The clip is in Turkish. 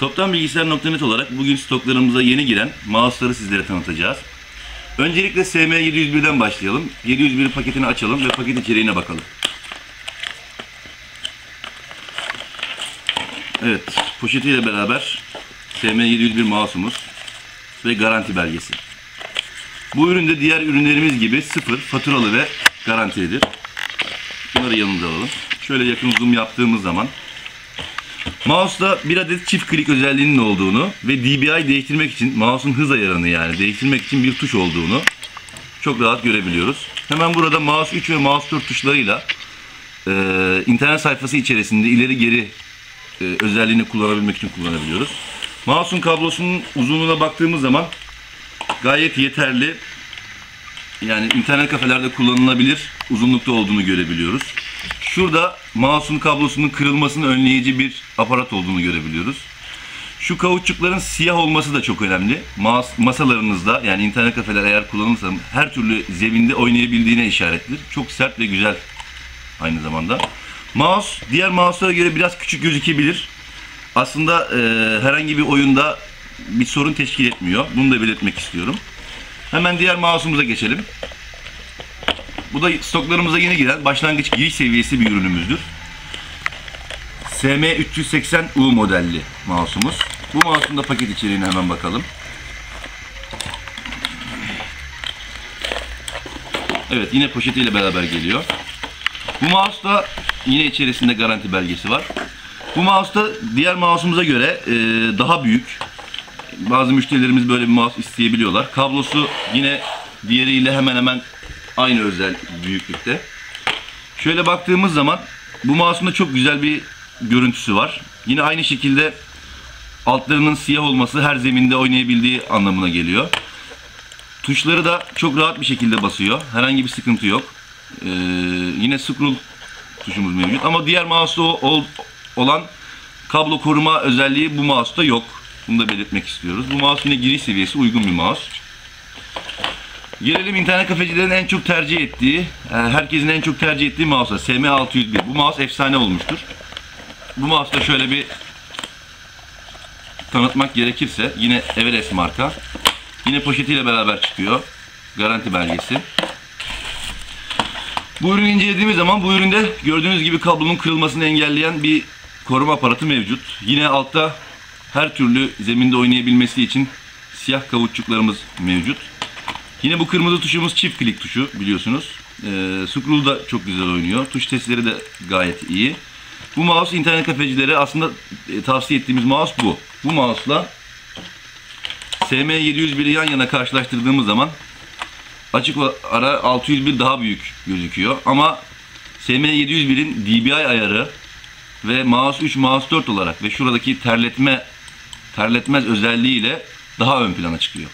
Toptan Bilgisayar.net olarak bugün stoklarımıza yeni giren mouse'ları sizlere tanıtacağız. Öncelikle SM701'den başlayalım. 701 paketini açalım ve paket içeriğine bakalım. Evet, poşetiyle beraber SM701 mouse'umuz ve garanti belgesi. Bu üründe diğer ürünlerimiz gibi sıfır, faturalı ve garantilidir. Bunları yanımıza alalım. Şöyle yakın zoom yaptığımız zaman Mouse'da bir adet çift klik özelliğinin olduğunu ve DBI değiştirmek için mouse'un hız ayarını yani değiştirmek için bir tuş olduğunu çok rahat görebiliyoruz. Hemen burada mouse 3 ve mouse 4 tuşlarıyla e, internet sayfası içerisinde ileri geri e, özelliğini kullanabilmek için kullanabiliyoruz. Mouse'un kablosunun uzunluğuna baktığımız zaman gayet yeterli. Yani internet kafelerde kullanılabilir uzunlukta olduğunu görebiliyoruz. Şurada mouse'un kablosunun kırılmasını önleyici bir aparat olduğunu görebiliyoruz. Şu kauçukların siyah olması da çok önemli. Mouse, masalarınızda yani internet kafeler eğer kullanılırsa her türlü zeminde oynayabildiğine işarettir. Çok sert ve güzel aynı zamanda. Mouse diğer mouse'lara göre biraz küçük gözükebilir. Aslında e, herhangi bir oyunda bir sorun teşkil etmiyor. Bunu da belirtmek istiyorum. Hemen diğer mouse'umuza geçelim. Bu da stoklarımıza yeni giren başlangıç giriş seviyesi bir ürünümüzdür. SM380U modelli mouse'umuz. Bu mouse'un da paket içeriğine hemen bakalım. Evet yine poşetiyle beraber geliyor. Bu mouse'da yine içerisinde garanti belgesi var. Bu mouse'da diğer mouse'umuza göre e, daha büyük. Bazı müşterilerimiz böyle bir mouse isteyebiliyorlar. Kablosu yine diğeriyle hemen hemen aynı özel büyüklükte. Şöyle baktığımız zaman bu mouse'un da çok güzel bir görüntüsü var. Yine aynı şekilde altlarının siyah olması her zeminde oynayabildiği anlamına geliyor. Tuşları da çok rahat bir şekilde basıyor. Herhangi bir sıkıntı yok. Ee, yine scroll tuşumuz mevcut. Ama diğer mouse'da ol, olan kablo koruma özelliği bu mouse'da yok. Bunu da belirtmek istiyoruz. Bu mouse yine giriş seviyesi uygun bir mouse. Gelelim internet kafecilerin en çok tercih ettiği, e, herkesin en çok tercih ettiği mouse'a SM601. Bu mouse efsane olmuştur. Bu mouse'da şöyle bir tanıtmak gerekirse yine Everest marka. Yine poşetiyle beraber çıkıyor. Garanti belgesi. Bu ürünü incelediğimiz zaman bu üründe gördüğünüz gibi kablonun kırılmasını engelleyen bir koruma aparatı mevcut. Yine altta her türlü zeminde oynayabilmesi için siyah kauçuklarımız mevcut. Yine bu kırmızı tuşumuz çift klik tuşu biliyorsunuz. Ee, scroll da çok güzel oynuyor. Tuş testleri de gayet iyi. Bu mouse internet kafecilere aslında e, tavsiye ettiğimiz mouse bu. Bu mouse'la SM701'i yan yana karşılaştırdığımız zaman açık ara 601 daha büyük gözüküyor. Ama SM701'in DBI ayarı ve mouse 3, mouse 4 olarak ve şuradaki terletme terletmez özelliğiyle daha ön plana çıkıyor.